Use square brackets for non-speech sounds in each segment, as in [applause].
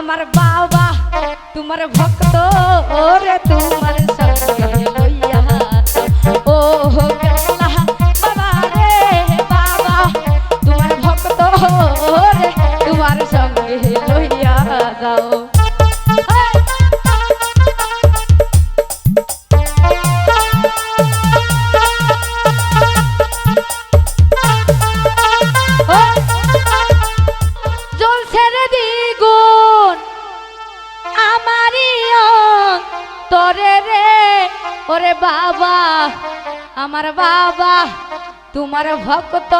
আমার বাবা তোমার ভক্ত ওরে তোমার সঙ্গে লইয়া ও তরে রে? ওরে বাবা, আমার বাবা, তোমার ভক্ত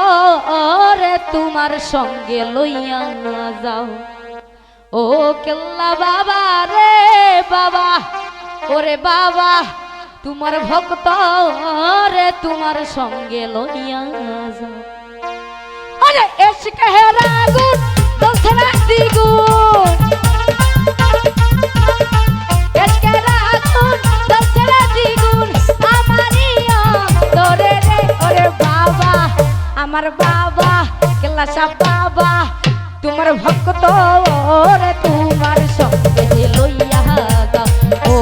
রে, তোমার সঙ্গে লইয়া না যাও। ও কেল্লা বাবা রে বাবা, ওরে বাবা, তোমার ভক্ত রে, তোমার সঙ্গে লইয়া যাও। আরে এসক হেরা গুণ দোসরা দ্বিগুণ আমার বাবা কেলা সাহ বাবা তোমার ভক্ত তোমার সঙ্গে লইয়া ও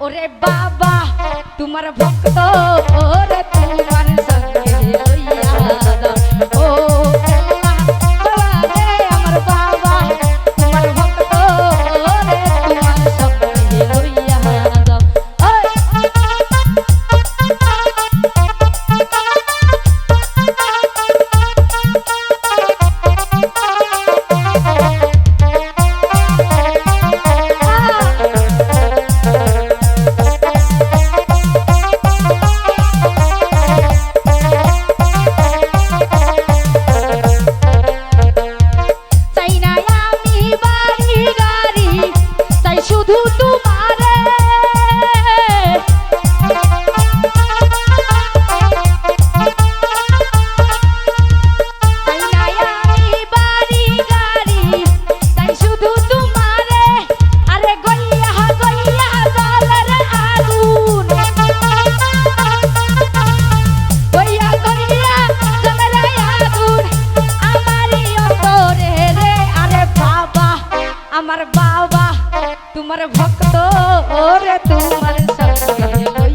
ওরে বাবা তোমার ভক্ত ওরে তোমার তোমার বাবা তোমার ভক্ত ওরে তোমার সঙ্গে।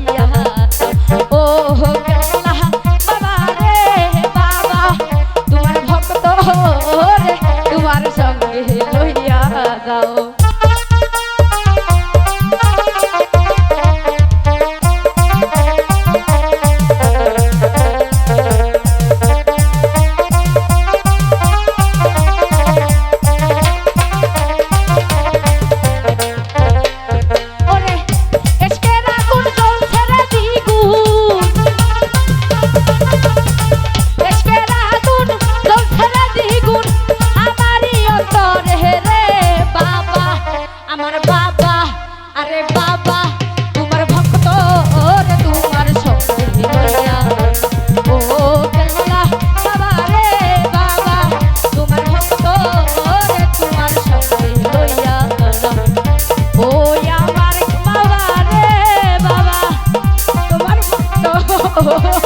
哈 [laughs] 哈